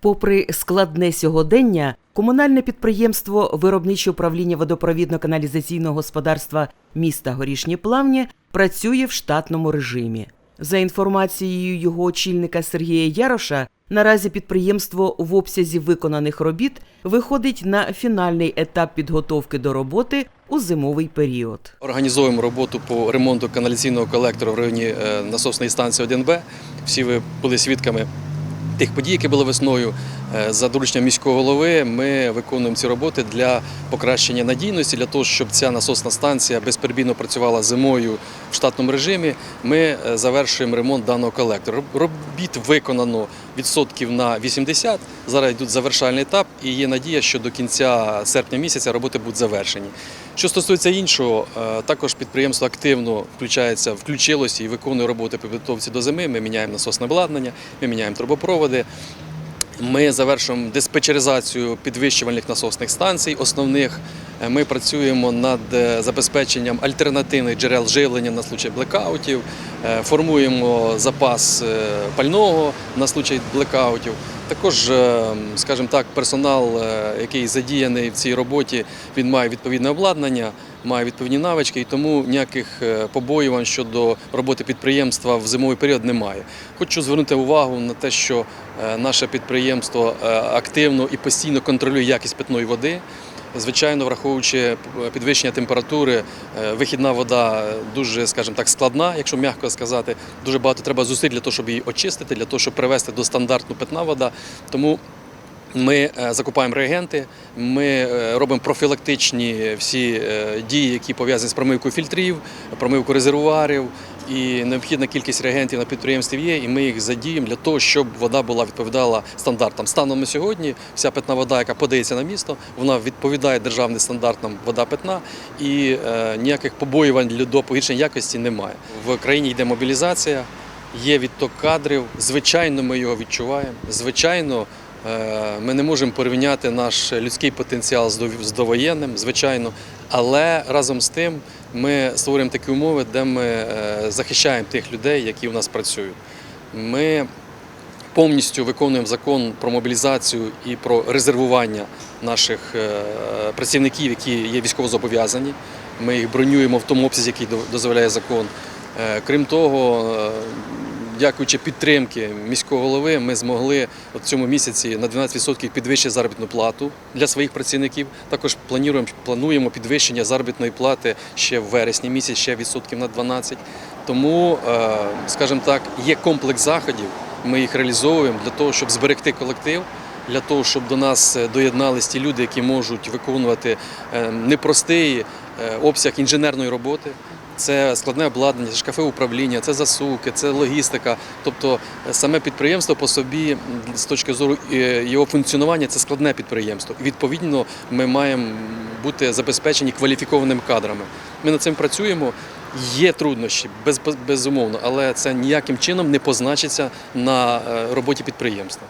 Попри складне сьогодення, комунальне підприємство Виробниче управління водопровідно-каналізаційного господарства міста Горішні Плавні працює в штатному режимі. За інформацією його очільника Сергія Яроша, наразі підприємство в обсязі виконаних робіт виходить на фінальний етап підготовки до роботи у зимовий період. Організовуємо роботу по ремонту каналізаційного колектора в районі е, насосної станції 1Б. Всі ви були свідками тих подій, які були весною. Е, За дорученням міського голови ми виконуємо ці роботи для покращення надійності, для того, щоб ця насосна станція безперебійно працювала зимою в штатному режимі. Ми е, завершуємо ремонт даного колектора. Робіт виконано відсотків на 80. Зараз йдуть завершальний етап, і є надія, що до кінця серпня місяця роботи будуть завершені. Що стосується іншого, е, також підприємство активно включається, включилося і виконує роботи по підготовці до зими. Ми міняємо насосне обладнання, ми міняємо трубопроводи. Ми завершуємо диспетчеризацію підвищувальних насосних станцій. Основних Е, ми працюємо над е, забезпеченням альтернативних джерел живлення на случай блекаутів, формуємо запас пального на случай блекаутів. Також, е, скажімо так, персонал, е, який задіяний в цій роботі, він має відповідне обладнання, має відповідні навички, і тому ніяких е, побоювань щодо роботи підприємства в зимовий період немає. Хочу звернути увагу на те, що наше підприємство активно і постійно контролює якість питної води. Звичайно, враховуючи підвищення температури, е, вихідна вода дуже, скажімо так, складна, якщо м'яко сказати. Дуже багато треба зусиль для того, щоб її очистити, для того, щоб привести до стандартну питна вода. Тому ми е, закупаємо реагенти, ми е, робимо профілактичні всі е, дії, які пов'язані з промивкою фільтрів, промивкою резервуарів. І необхідна кількість реагентів на підприємстві є, і ми їх задіємо для того, щоб вода була відповідала стандартам. Станом на сьогодні вся питна вода, яка подається на місто, вона відповідає державним стандартам вода питна, і е, ніяких побоювань до погіршення якості немає. В країні йде мобілізація, є відток кадрів. Звичайно, ми його відчуваємо. Звичайно, ми не можемо порівняти наш людський потенціал з довоєнним, звичайно. Але разом з тим ми створюємо такі умови, де ми е, захищаємо тих людей, які у нас працюють. Ми повністю виконуємо закон про мобілізацію і про резервування наших е, працівників, які є військовозобов'язані. Ми їх бронюємо в тому обсязі, який дозволяє закон. Е, Крім того, е, дякуючи підтримки міського голови, ми змогли в цьому місяці на 12% підвищити заробітну плату для своїх працівників. Також плануємо, плануємо підвищення заробітної плати ще в вересні місяць, ще відсотків на 12. Тому, е, скажімо так, є комплекс заходів. Ми їх реалізовуємо для того, щоб зберегти колектив. Для того, щоб до нас е, доєднались ті люди, які можуть виконувати е, непростий обсяг інженерної роботи. Це складне обладнання, це шкафи управління, це засувки, це логістика. Тобто е, саме підприємство по собі, з точки зору е, його функціонування, це складне підприємство. Відповідно ми маємо бути забезпечені кваліфікованими кадрами. Ми над цим працюємо. Є труднощі, без, безумовно, але це ніяким чином не позначиться на е, роботі підприємства.